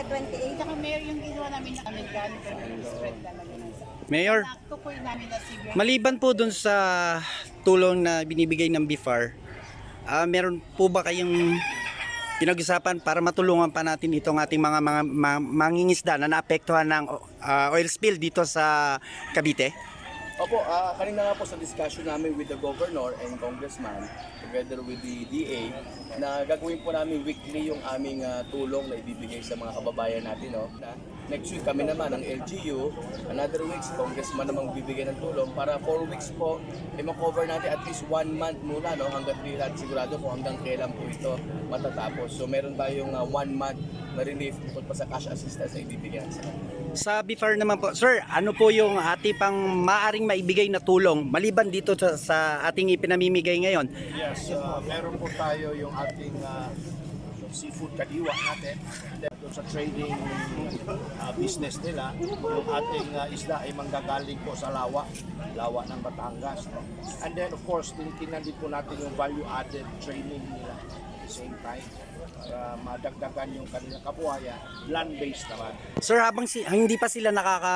Saka 28. Tsaka mayor yung ginawa namin Amerikano pero yung spread talaga Mayor, Nakto po yung namin na CBN. maliban po dun sa tulong na binibigay ng BIFAR, ah, meron po ba kayong pinag-usapan para matulungan pa natin itong ating mga mga, mga mangingisda na naapektuhan ng ah, oil spill dito sa Cavite? Opo, ah, kanina nga po sa discussion namin with the governor and congressman together with the DA na gagawin po namin weekly yung aming ah, tulong na ibibigay sa mga kababayan natin. No? Na next week kami naman ang LGU, another week si congressman namang bibigay ng tulong para 4 weeks po eh, makover natin at least one month muna no? hanggang di natin sigurado kung hanggang kailan po ito matatapos. So meron tayong ah, one month na relief tungkol pa sa cash assistance na ibibigay sa kanila. Sa BIFAR naman po, sir, ano po yung ating pang maaring maibigay na tulong maliban dito sa, sa ating ipinamimigay ngayon? Yes, uh, meron po tayo yung ating uh, seafood kadiwa natin. Sa trading uh, business nila, yung ating uh, isda ay manggagaling po sa lawa, lawa ng Batangas. No? And then of course, tinitingnan din po natin yung value-added training nila at the same time para madagdagan yung kanilang kabuhayan, land-based naman. Sir, habang si, hindi pa sila nakaka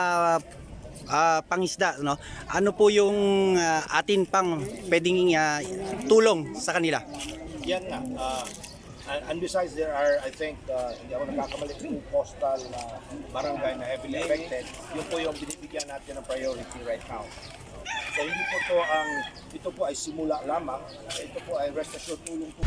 ah, pangisda, no? Ano po yung ah, atin pang pwedeng ah, tulong sa kanila? Yan nga. Uh, and, besides, there are, I think, uh, hindi ako nagkakamali, two coastal uh, barangay na heavily affected. Yun po yung binibigyan natin ng priority right now. So hindi po to ang, ito po ay simula lamang. Ito po ay rest assured tulong po.